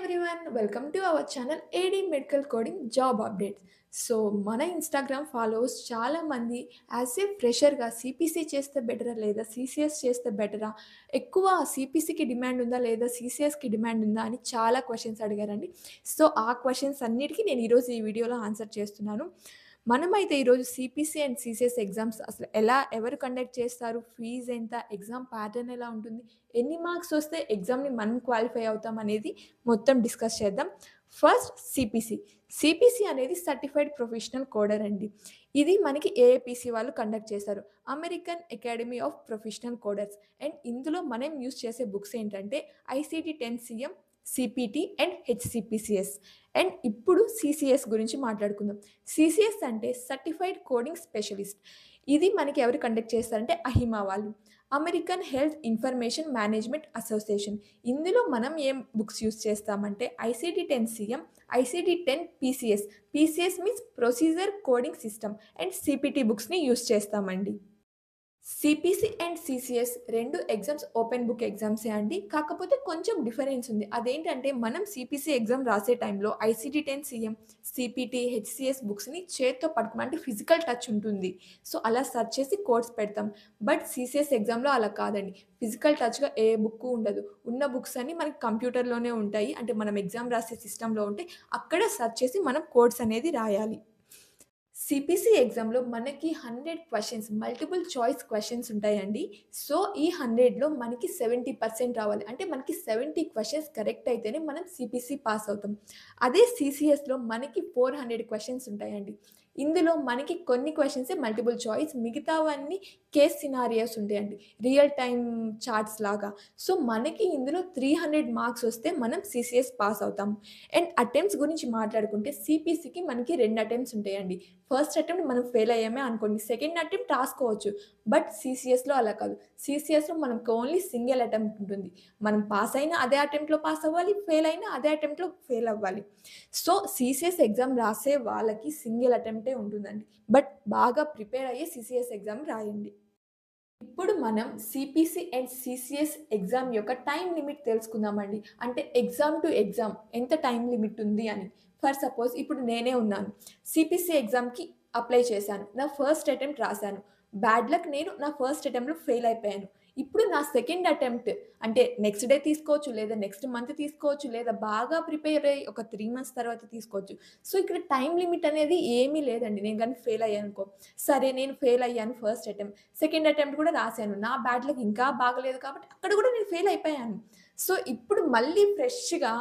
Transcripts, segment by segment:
Everyone welcome to our channel AD medical coding job updates so మన Instagram followers చాలామంది as a ఫ్రెషర్గా CPC చేస్తే బెటరా లేదా సిసిఎస్ చేస్తే బెటరా ఎక్కువ సిపిసికి డిమాండ్ ఉందా లేదా సిసిఎస్కి డిమాండ్ ఉందా అని చాలా క్వశ్చన్స్ అడిగారండి. సో ఆ క్వశ్చన్స్ అన్నిటికీ నేను ఈరోజు ఈ వీడియోలో ఆన్సర్ చేస్తున్నాను. మనమైతే ఈరోజు సిపిసి అండ్ సిసిఎస్ ఎగ్జామ్స్ అసలు ఎలా ఎవరు కండక్ట్ చేస్తారు ఫీజు ఎంత ఎగ్జామ్ ప్యాటర్న్ ఎలా ఉంటుంది ఎన్ని మార్క్స్ వస్తే ఎగ్జామ్ని మనం క్వాలిఫై అవుతాం అనేది మొత్తం డిస్కస్ చేద్దాం. ఫస్ట్ సిపిసి సిపిసి అనేది సర్టిఫైడ్ ప్రొఫెషనల్ కోడర్ అండి. ఇది మనకి ఏఏపిసి వాళ్ళు కండక్ట్ చేశారు American academy of professional coders and ఇందులో మనం యూస్ చేసే బుక్స్ ఏంటంటే ICD ten CM CPT and HCPCS and ఇప్పుడు సిసిఎస్ గురించి మాట్లాడుకుందాం. సిసిఎస్ అంటే సర్టిఫైడ్ కోడింగ్ స్పెషలిస్ట్ ఇది మనకి ఎవరు కండక్ట్ చేస్తారంటే అహిమా వాళ్ళు. American health information management association ఇందులో మనం ఏం బుక్స్ యూస్ చేస్తామంటే ICD ten CM ICD ten PCS PCS means procedure coding system and CPT బుక్స్ని use చేస్తామండి. సిపిసి అండ్ సిసిఎస్ రెండు ఎగ్జామ్స్ ఓపెన్ బుక్ ఎగ్జామ్సే అండి. కాకపోతే కొంచెం డిఫరెన్స్ ఉంది. అదేంటంటే మనం సిపిసి ఎగ్జామ్ రాసే టైంలో ICT ten CM CPT HCS బుక్స్ని చేత్తో పట్టుకుని ఫిజికల్ టచ్ ఉంటుంది. సో అలా సెర్చ్ చేసి కోడ్స్ పెడతాం. బట్ సిసిఎస్ ఎగ్జామ్లో అలా కాదండి. ఫిజికల్ టచ్గా ఏ బుక్ ఉండదు. ఉన్న బుక్స్ అన్ని మనకి కంప్యూటర్లోనే ఉంటాయి. అంటే మనం ఎగ్జామ్ రాసే సిస్టంలో ఉంటే అక్కడ సెర్చ్ చేసి మనం కోడ్స్ అనేది రాయాలి. సిపిసి ఎగ్జామ్లో మనకి hundred questions multiple choice questions ఉంటాయండి. సో ఈ హండ్రెడ్లో మనకి సెవెంటీ పర్సెంట్ రావాలి. అంటే మనకి సెవెంటీ క్వశ్చన్స్ కరెక్ట్ అయితేనే మనం సిపిసి పాస్ అవుతాం. అదే సిసిఎస్లో మనకి ఫోర్ హండ్రెడ్ క్వశ్చన్స్ ఉంటాయండి. ఇందులో మనకి కొన్ని క్వశ్చన్సే మల్టిపుల్ చాయిస్ మిగతావన్నీ కేస్ సినారియోస్ ఉంటాయండి. రియల్ టైమ్ చార్ట్స్ లాగా. సో మనకి ఇందులో త్రీ హండ్రెడ్ మార్క్స్ వస్తే మనం సిసిఎస్ పాస్ అవుతాం. అండ్ అటెంప్ట్స్ గురించి మాట్లాడుకుంటే సిపిసికి మనకి రెండు అటెంప్ట్స్ ఉంటాయండి. ఫస్ట్ అటెంప్ట్ మనం ఫెయిల్ అయ్యామే అనుకోండి. సెకండ్ అటెంప్ట్ రాసుకోవచ్చు. బట్ సిసిఎస్లో అలా కాదు. సిసిఎస్లో మనకు ఓన్లీ సింగిల్ అటెంప్ట్ ఉంటుంది. మనం పాస్ అయినా అదే అటెంప్ట్లో పాస్ అవ్వాలి. ఫెయిల్ అయినా అదే అటెంప్ట్లో ఫెయిల్ అవ్వాలి. సో సిసిఎస్ ఎగ్జామ్ రాసే వాళ్ళకి సింగిల్ అటెంప్టే ఉంటుందండి. బట్ బాగా ప్రిపేర్ అయ్యి సిసిఎస్ ఎగ్జామ్ రాయండి. ఇప్పుడు మనం సిపిసి అండ్ సిసిఎస్ ఎగ్జామ్ యొక్క టైం లిమిట్ తెలుసుకుందామండి. అంటే ఎగ్జామ్ టు ఎగ్జామ్ ఎంత టైం లిమిట్ ఉంది అని. ఫర్ సపోజ్ ఇప్పుడు నేనే ఉన్నాను. సిపిసి ఎగ్జామ్కి అప్లై చేశాను. నా ఫస్ట్ అటెంప్ట్ రాశాను. బ్యాడ్ లక్ నేను నా ఫస్ట్ అటెంప్ట్లో ఫెయిల్ అయిపోయాను. ఇప్పుడు నా సెకండ్ అటెంప్ట్ అంటే నెక్స్ట్ డే తీసుకోవచ్చు లేదా నెక్స్ట్ మంత్ తీసుకోవచ్చు లేదా బాగా ప్రిపేర్ అయ్యి ఒక త్రీ మంత్స్ తర్వాత తీసుకోవచ్చు. సో ఇక్కడ టైం లిమిట్ అనేది ఏమీ లేదండి. నేను కానీ ఫెయిల్ అయ్యాను అనుకో. సరే నేను ఫెయిల్ అయ్యాను ఫస్ట్ అటెంప్ట్ సెకండ్ అటెంప్ట్ కూడా రాశాను. నా బ్యాట్లకు ఇంకా బాగలేదు కాబట్టి అక్కడ కూడా నేను ఫెయిల్ అయిపోయాను. సో ఇప్పుడు మళ్ళీ ఫ్రెష్గా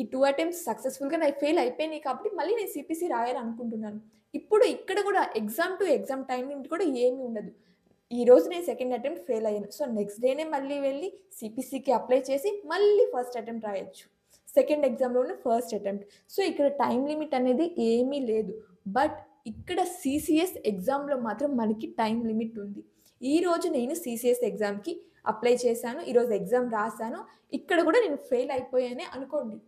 ఈ టూ అటెంప్ట్స్ సక్సెస్ఫుల్గా నాకు ఫెయిల్ అయిపోయినాయి కాబట్టి మళ్ళీ నేను సిపిసి రాయాలనుకుంటున్నాను. ఇప్పుడు ఇక్కడ కూడా exam to exam time limit కూడా ఏమీ ఉండదు. ఈ రోజు నేను సెకండ్ అటెంప్ట్ ఫెయిల్ అయ్యాను. సో నెక్స్ట్ డేనే మళ్ళీ వెళ్ళి సిపిసికి అప్లై చేసి మళ్ళీ ఫస్ట్ అటెంప్ట్ రాయొచ్చు. సెకండ్ ఎగ్జామ్లోనే ఫస్ట్ అటెంప్ట్ సో ఇక్కడ టైం లిమిట్ అనేది ఏమీ లేదు. బట్ ఇక్కడ సిసిఎస్ ఎగ్జామ్లో మాత్రం మనకి టైం లిమిట్ ఉంది. ఈ రోజు నేను సిసిఎస్ ఎగ్జామ్కి అప్లై చేశాను. ఈరోజు ఎగ్జామ్ రాశాను. ఇక్కడ కూడా నేను ఫెయిల్ అయిపోయానే అనుకోండి.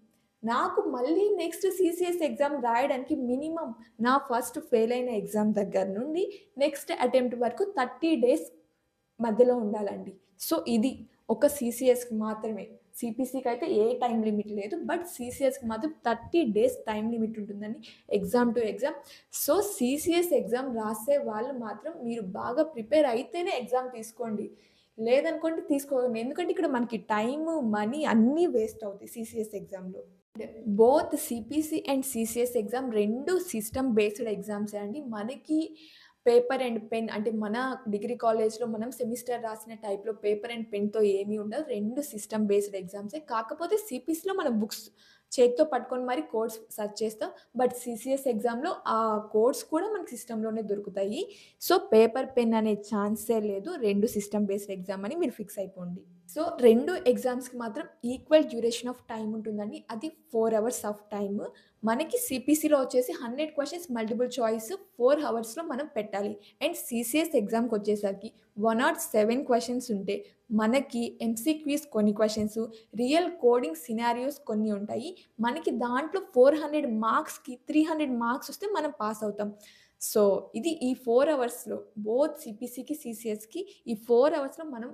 నాకు మళ్ళీ నెక్స్ట్ సిసిఎస్ ఎగ్జామ్ రాయడానికి మినిమం నా ఫస్ట్ ఫెయిల్ అయిన ఎగ్జామ్ దగ్గర నుండి నెక్స్ట్ అటెంప్ట్ వరకు థర్టీ డేస్ మధ్యలో ఉండాలండి. సో ఇది ఒక సిసిఎస్కి మాత్రమే. సిపిసికి అయితే ఏ టైం లిమిట్ లేదు బట్ సిసిఎస్కి మాత్రం థర్టీ డేస్ టైం లిమిట్ ఉంటుందండి exam to exam so CCS exam రాసే వాళ్ళు మాత్రం మీరు బాగా ప్రిపేర్ అయితేనే ఎగ్జామ్ తీసుకోండి. లేదనుకోండి తీసుకోండి ఎందుకంటే ఇక్కడ మనకి టైము మనీ అన్నీ వేస్ట్ అవుతాయి సిసిఎస్ ఎగ్జామ్లో both CPC and CCS exam రెండు సిస్టమ్ బేస్డ్ ఎగ్జామ్స్ అండి. మనకి పేపర్ అండ్ పెన్ అంటే మన డిగ్రీ కాలేజ్లో మనం సెమిస్టర్ రాసిన టైప్లో పేపర్ అండ్ పెన్తో ఏమీ ఉండదు. రెండు సిస్టమ్ బేస్డ్ ఎగ్జామ్సే కాకపోతే సిపిసిలో మనం బుక్స్ చేతితో పట్టుకొని మరి కోడ్స్ సెర్చ్ చేస్తాం. బట్ సిసిఎస్ ఎగ్జామ్లో ఆ కోడ్స్ కూడా మనకి సిస్టంలోనే దొరుకుతాయి. సో పేపర్ పెన్ అనే ఛాన్సే లేదు. రెండు సిస్టమ్ బేస్డ్ ఎగ్జామ్ అని మీరు ఫిక్స్ అయిపోండి. సో రెండు ఎగ్జామ్స్కి మాత్రం ఈక్వల్ డ్యూరేషన్ ఆఫ్ టైం ఉంటుందండి. అది ఫోర్ అవర్స్ ఆఫ్ టైమ్ మనకి సిపిసిలో వచ్చేసి hundred questions multiple choice four అవర్స్లో మనం పెట్టాలి. అండ్ సిసిఎస్ ఎగ్జామ్కి వచ్చేసరికి వన్ నాట్ సెవెన్ క్వశ్చన్స్ ఉంటే మనకి ఎంసీక్యూస్ కొన్ని క్వశ్చన్స్ రియల్ కోడింగ్ సినారియోస్ కొన్ని ఉంటాయి. మనకి దాంట్లో ఫోర్ హండ్రెడ్ మార్క్స్కి త్రీ హండ్రెడ్ మార్క్స్ వస్తే మనం పాస్ అవుతాం. సో ఇది ఈ ఫోర్ అవర్స్లో బోత్ సిపిసికి సిసిఎస్కి ఈ ఫోర్ అవర్స్లో మనం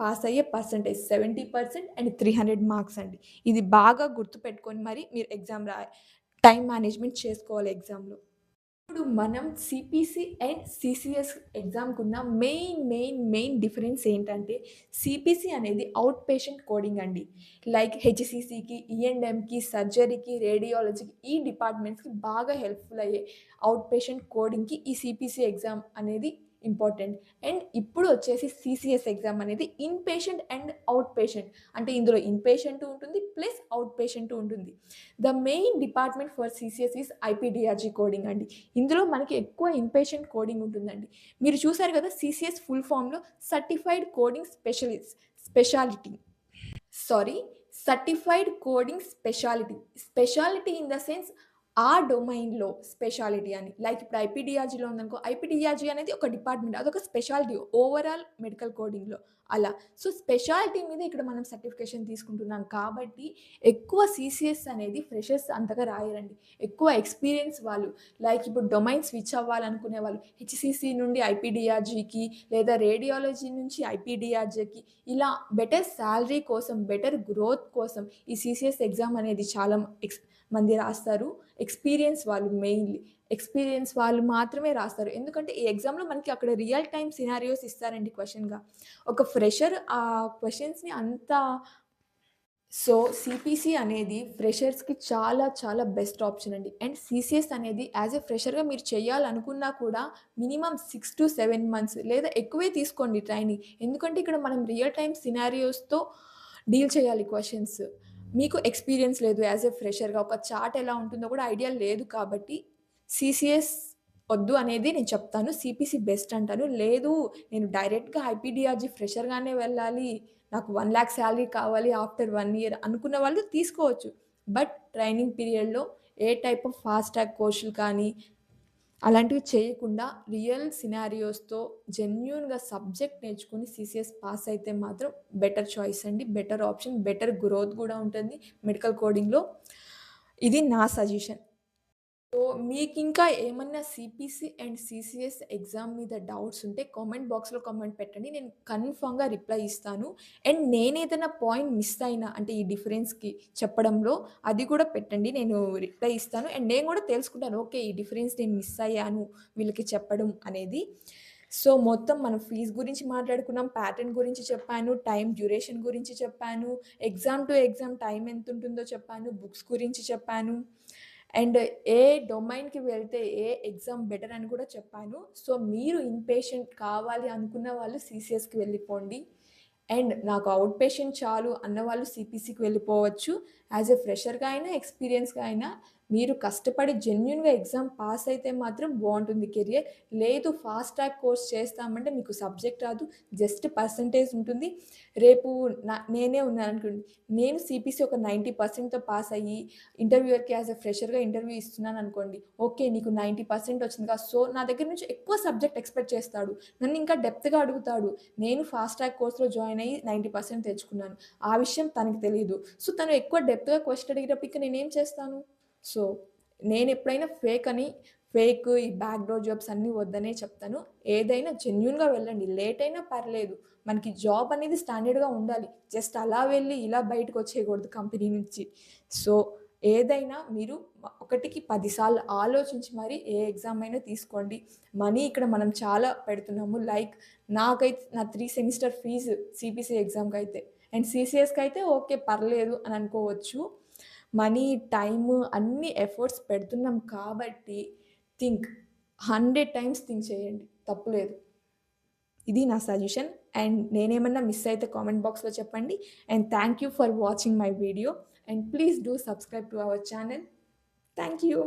పాస్ అయ్యే percentage seventy percent and three hundred marks అండి. ఇది బాగా గుర్తుపెట్టుకొని మరి మీరు ఎగ్జామ్ రా టైం మేనేజ్మెంట్ చేసుకోవాలి ఎగ్జామ్లో. ఇప్పుడు మనం సిపిసి అండ్ సిసిఎస్ ఎగ్జామ్కి ఉన్న మెయిన్ మెయిన్ మెయిన్ డిఫరెన్స్ ఏంటంటే సిపిసి అనేది అవుట్ పేషెంట్ కోడింగ్ అండి. లైక్ హెచ్సిసికి ఈఎన్ఎంకి e సర్జరీకి రేడియాలజీకి ఈ డిపార్ట్మెంట్స్కి బాగా హెల్ప్ఫుల్ అయ్యే అవుట్ పేషెంట్ కోడింగ్కి ఈ సిపిసి ఎగ్జామ్ అనేది ఇంపార్టెంట్ అండ్ ఇప్పుడు వచ్చేసి సిసిఎస్ ఎగ్జామ్ అనేది in patient and out patient అంటే ఇందులో ఇన్ పేషెంట్ ఉంటుంది. ప్లస్ అవుట్ పేషెంట్ ఉంటుంది the main department for CCS is IPDRG coding అండి. ఇందులో మనకి ఎక్కువ ఇన్ పేషెంట్ కోడింగ్ ఉంటుందండి. మీరు చూసారు కదా సిసిఎస్ ఫుల్ ఫామ్లో certified coding specialist speciality sorry certified coding speciality speciality in the sense ఆ డొమైన్లో స్పెషాలిటీ అని లైక్ ఇప్పుడు ఐపీడియాజీలో ఉందనుకో ఐపీడియాజీ అనేది ఒక డిపార్ట్మెంట్ అదొక స్పెషాలిటీ. ఓవరాల్ మెడికల్ కోడింగ్లో అలా. సో స్పెషాలిటీ మీద ఇక్కడ మనం సర్టిఫికేషన్ తీసుకుంటున్నాం కాబట్టి ఎక్కువ సిసిఎస్ అనేది ఫ్రెషర్స్ అంతగా రాయరండి. ఎక్కువ ఎక్స్పీరియన్స్ వాళ్ళు. లైక్ ఇప్పుడు డొమైన్ స్విచ్ అవ్వాలనుకునే వాళ్ళు. హెచ్సిసి నుండి ఐపీడిఆర్జీకి లేదా రేడియాలజీ నుంచి ఐపీడిఆర్జీకి ఇలా బెటర్ శాలరీ కోసం బెటర్ గ్రోత్ కోసం ఈ సిసిఎస్ ఎగ్జామ్ అనేది చాలా ఎక్స్ మంది రాస్తారు. ఎక్స్పీరియన్స్ వాళ్ళు మెయిన్లీ. ఎక్స్పీరియన్స్ వాళ్ళు మాత్రమే రాస్తారు. ఎందుకంటే ఈ ఎగ్జామ్లో మనకి అక్కడ రియల్ టైమ్ సినారియోస్ ఇస్తారండి క్వశ్చన్గా ఒక ఫ్రెషర్ ఆ క్వశ్చన్స్ని అంత సో సిపిసి అనేది ఫ్రెషర్స్కి చాలా చాలా బెస్ట్ ఆప్షన్ అండి. అండ్ సిసిఎస్ అనేది యాజ్ ఎ ఫ్రెషర్గా మీరు చేయాలనుకున్నా కూడా minimum six to seven months లేదా ఎక్కువే తీసుకోండి ట్రైనింగ్ ఎందుకంటే ఇక్కడ మనం రియల్ టైమ్ సినారియోస్తో డీల్ చేయాలి క్వశ్చన్స్ మీకు ఎక్స్పీరియన్స్ లేదు యాజ్ ఎ ఫ్రెషర్గా ఒక చార్ట్ ఎలా ఉంటుందో కూడా ఐడియా లేదు కాబట్టి సిసిఎస్ వద్దు అనేది నేను చెప్తాను. సిపిసి బెస్ట్ అంటాను లేదు నేను డైరెక్ట్గా ఐపీడిఆర్జీ ఫ్రెషర్గానే వెళ్ళాలి. నాకు వన్ ల్యాక్ శాలరీ కావాలి ఆఫ్టర్ వన్ ఇయర్ అనుకున్న వాళ్ళు తీసుకోవచ్చు. బట్ ట్రైనింగ్ పీరియడ్లో a type of fast track కోర్సులు కానీ అలాంటివి చేయకుండా రియల్ సినారియోస్తో జెన్యున్గా సబ్జెక్ట్ నేర్చుకుని సిసిఎస్ పాస్ అయితే మాత్రం బెటర్ చాయిస్ అండి. బెటర్ ఆప్షన్ బెటర్ గ్రోత్ కూడా ఉంటుంది. మెడికల్ కోడింగ్లో ఇది నా సజెషన్ సో మీకు ఇంకా ఏమన్నా సిపిసి అండ్ సిసిఎస్ ఎగ్జామ్ మీద డౌట్స్ ఉంటే కామెంట్ బాక్స్లో కామెంట్ పెట్టండి. నేను కన్ఫామ్గా రిప్లై ఇస్తాను. అండ్ నేను ఏదైనా పాయింట్ మిస్ అయినా అంటే ఈ డిఫరెన్స్కి చెప్పడంలో అది కూడా పెట్టండి. నేను రిప్లై ఇస్తాను. అండ్ నేను కూడా తెలుసుకుంటాను ఓకే ఈ డిఫరెన్స్ నేను మిస్ అయ్యాను వీళ్ళకి చెప్పడం అనేది. సో మొత్తం మనం ఫీజ్ గురించి మాట్లాడుకున్నాం ప్యాటర్న్ గురించి చెప్పాను టైం డ్యూరేషన్ గురించి చెప్పాను ఎగ్జామ్ టు ఎగ్జామ్ టైం ఎంత ఉంటుందో చెప్పాను బుక్స్ గురించి చెప్పాను. అండ్ ఏ డొమైన్కి వెళ్తే ఏ ఎగ్జామ్ బెటర్ అని కూడా చెప్పాను. సో మీరు ఇన్పేషెంట్ కావాలి అనుకున్న వాళ్ళు సిసిఎస్కి వెళ్ళిపోండి. అండ్ నాకు అవుట్ పేషెంట్ చాలు అన్న వాళ్ళు సిపిసికి వెళ్ళిపోవచ్చు. యాజ్ ఎ ఫ్రెషర్గా అయినా ఎక్స్పీరియన్స్గా అయినా మీరు కష్టపడి జెన్యున్గా ఎగ్జామ్ పాస్ అయితే మాత్రం బాగుంటుంది కెరియర్ లేదు ఫాస్ట్ ట్రాక్ కోర్స్ చేస్తామంటే మీకు సబ్జెక్ట్ రాదు జస్ట్ పర్సంటేజ్ ఉంటుంది. రేపు నా నేనే ఉన్నాను అనుకోండి నేను సిపిసి ఒక నైంటీ పర్సెంట్తో పాస్ అయ్యి ఇంటర్వ్యూయర్కి యాజ్ ఎ ఫ్రెషర్గా ఇంటర్వ్యూ ఇస్తున్నాను అనుకోండి ఓకే నీకు నైంటీ పర్సెంట్ వచ్చింది కదా సో నా దగ్గర నుంచి ఎక్కువ సబ్జెక్ట్ ఎక్స్పెక్ట్ చేస్తాడు. నన్ను ఇంకా డెప్త్గా అడుగుతాడు. నేను ఫాస్ట్ ట్రాక్ కోర్స్లో జాయిన్ అయ్యి నైంటీ పర్సెంట్ తెచ్చుకున్నాను. ఆ విషయం తనకి తెలియదు సో తను ఎక్కువ డెప్త్గా క్వశ్చన్ అడిగేటప్పుడు ఇక నేనేం చేస్తాను? సో నేను ఎప్పుడైనా ఫేక్ అని ఫేక్ ఈ బ్యాక్ డోర్ జాబ్స్ అన్నీ వద్దనే చెప్తాను. ఏదైనా జెన్యున్గా వెళ్ళండి. లేట్ అయినా పర్లేదు. మనకి జాబ్ అనేది స్టాండర్డ్గా ఉండాలి. జస్ట్ అలా వెళ్ళి ఇలా బయటకు వచ్చేయకూడదు కంపెనీ నుంచి. సో ఏదైనా మీరు ఒకటికి పదిసార్లు ఆలోచించి మరి ఏ ఎగ్జామ్ అయినా తీసుకోండి. మనీ ఇక్కడ మనం చాలా పెడుతున్నాము. లైక్ నాకైతే నా త్రీ సెమిస్టర్ ఫీజు సిపిసి ఎగ్జామ్కి అయితే అండ్ సిసిఎస్కి అయితే ఓకే పర్లేదు అని అనుకోవచ్చు. మనీ టైమ్ అన్ని ఎఫర్ట్స్ పెడుతున్నాం కాబట్టి థింక్ హండ్రెడ్ టైమ్స్ థింక్ చేయండి. తప్పులేదు ఇది నా సజెషన్. అండ్ నేనేమన్నా మిస్ అయితే కామెంట్ బాక్స్లో చెప్పండి. And thank you for watching my video. And please do subscribe to our channel. Thank you